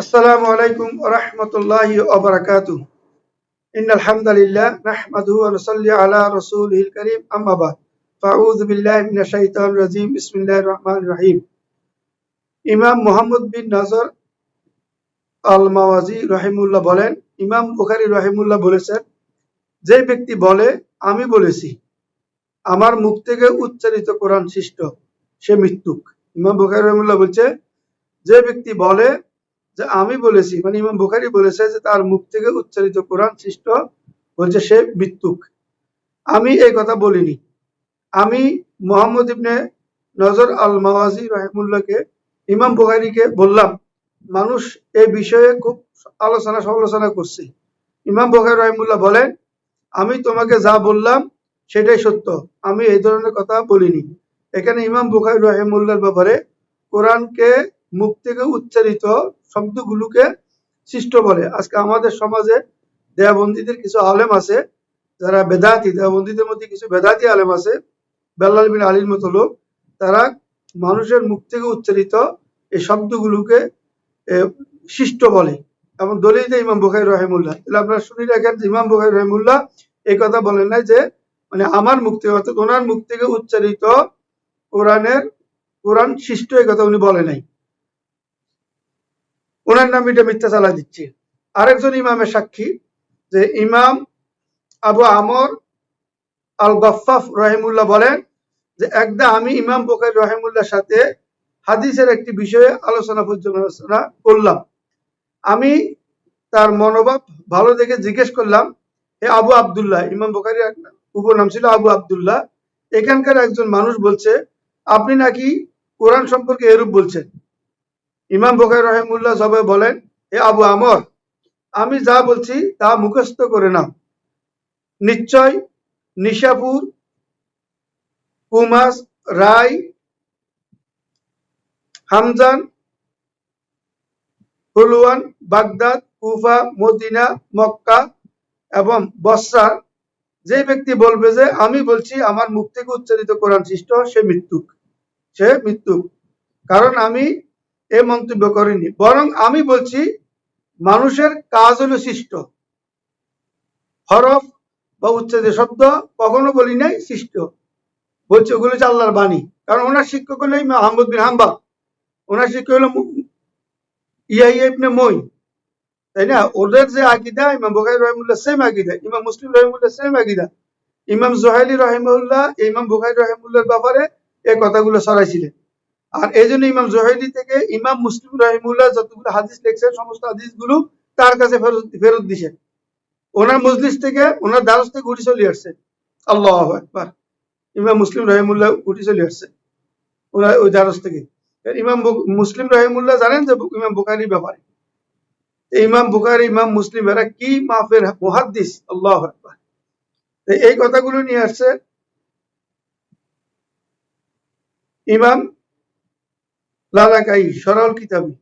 আসসালামু আলাইকুম রহমতুল্লাহ ওবরাকাতু আল মাওয়াজি রহিমুল্লাহ বলেন, ইমাম বুখারী রহিমুল্লাহ বলেছেন, যে ব্যক্তি বলে, আমি বলেছি, আমার মুখ থেকে উচ্চারিত কোরআন সৃষ্ট, সে মৃত্যুক। ইমাম বুখারি রহমুল্লাহ বলছে, যে ব্যক্তি বলে যে আমি বলেছি মানে ইমাম বুখারি বলেছে যে তার মুখ থেকে উচ্চারিত কোরআন সৃষ্ট বলছে সে মৃত্যুক। আমি এই কথা বলিনি। আমি মোহাম্মদ ইবনে নজর আল মাওয়াজি রহিমুল্লাহকে, ইমাম বুখারিকে বললাম, মানুষ এই বিষয়ে খুব আলোচনা সমালোচনা করছে। ইমাম বুখারি রহিমুল্লাহ বলেন, আমি তোমাকে যা বললাম সেটাই সত্য। আমি এই ধরনের কথা বলিনি। এখানে ইমাম বুখারি রহিমুল্লাহর ব্যাপারে কোরআনকে মুখ থেকে উচ্চারিত শব্দগুলোকে সৃষ্ট বলে। আজকে আমাদের সমাজে দেয়াবন্দীদের কিছু আলেম আছে, যারা বেদাতি দেয়াবন্দীদের মধ্যে কিছু বেদাতি আলেম আছে বেল্লাল বিন আলীর মতো লোক, তারা মানুষের মুখ থেকে উচ্চারিত এই শব্দগুলোকে সৃষ্ট বলে। এবং দলিত ইমাম বুখারি রহেমুল্লাহ তাহলে আপনারা শুনি রাখেন যে ইমাম বুখারি রহিমুল্লাহ এই কথা বলেন নাই যে মানে আমার মুখ থেকে, অর্থাৎ ওনার মুখ থেকে উচ্চারিত কোরআনের, কোরআন সৃষ্ট এই কথা উনি বলে নাই। ওনার নাম এটা মিথ্যা চালা দিচ্ছে। আরেকজন ইমামের সাক্ষী, যে ইমাম আবু আমর আল গফাফ রহিমুল্লাহ বলেন যে, একদা আমি ইমাম বকার রহিমুল্লাহর সাথে হাদিসের একটি বিষয়ে আলোচনা পর্যালোচনা করলাম। আমি তার মনোভাব ভালো দেখে জিজ্ঞেস করলাম, হে আবু আবদুল্লাহ, ইমাম বকারির এক উপনাম ছিল আবু আবদুল্লাহ, এখানকার একজন মানুষ বলছে, আপনি নাকি কোরআন সম্পর্কে এরূপ বলছেন? ইমাম বকার রহিমুল্লাহ সবাই বলেন হে আবু আমর, আমি যা বলছি তা মুখস্থ করে নাও। নিশ্চয় Nishapur, Qumis, Ray, Hamadan Hulwan Baghdad, Kufa, Medina, Mecca এবং বসরার যে ব্যক্তি বলবে যে আমি বলছি আমার মুখ থেকে উচ্চারিত কোরআন সৃষ্ট, সে মৃত্যুক সে মৃত্যুক। কারণ আমি এ মন্তব্য করিনি। বরং আমি বলছি, মানুষের কাজ হলো সৃষ্ট। হরফ বা উচ্চারিত শব্দ কখনো বলি নাই, সৃষ্ট। বলছে ওগুলো হচ্ছে আল্লাহর বাণী। কারণ ওনার শিক্ষক হলো আহমদ বিন হাম্বা ওনার শিক্ষক হলো ইয়া ইবনে মই। তাই না? ওদের যে আকিদা, ইমাম বুখারী রহিমুল্লাহ সেম আকিদা, ইমাম মুসলিম রহিমুল্লাহ সেম আকিদা। ইমাম জোহাইলি রহিমুল্লাহ ইমাম বুখারী রহিমুল্লাহর ব্যাপারে এই কথাগুলো ছড়াইছিলেন। আর এই জন্য ইমাম জোহাইলি থেকে ইমাম মুসলিম রহিমুল্লাহ যতগুলো হাদিস লিখছেন, সমস্ত হাদিসগুলো তার কাছে ফেরত দিছেন ওনার মজলিস থেকে, ওনার দ্বারস থেকে উঠে চলে আসছে। আল্লাহ একবার ইমাম মুসলিম রহিমুল্লাহ উঠে চলে আসছে। ওনার ওই দ্বারস থেকে। ইমাম মুসলিম রহিমুল্লাহ জানেন যে ইমাম বুখারির ব্যাপারে। ইমাম বুখারি, ইমাম মুসলিম, এরা কি মাফের মুহাদ্দিস? আল্লাহ একবার এই কথাগুলো নিয়ে আসছে ইমাম লালাকাই সরল কিতাবি।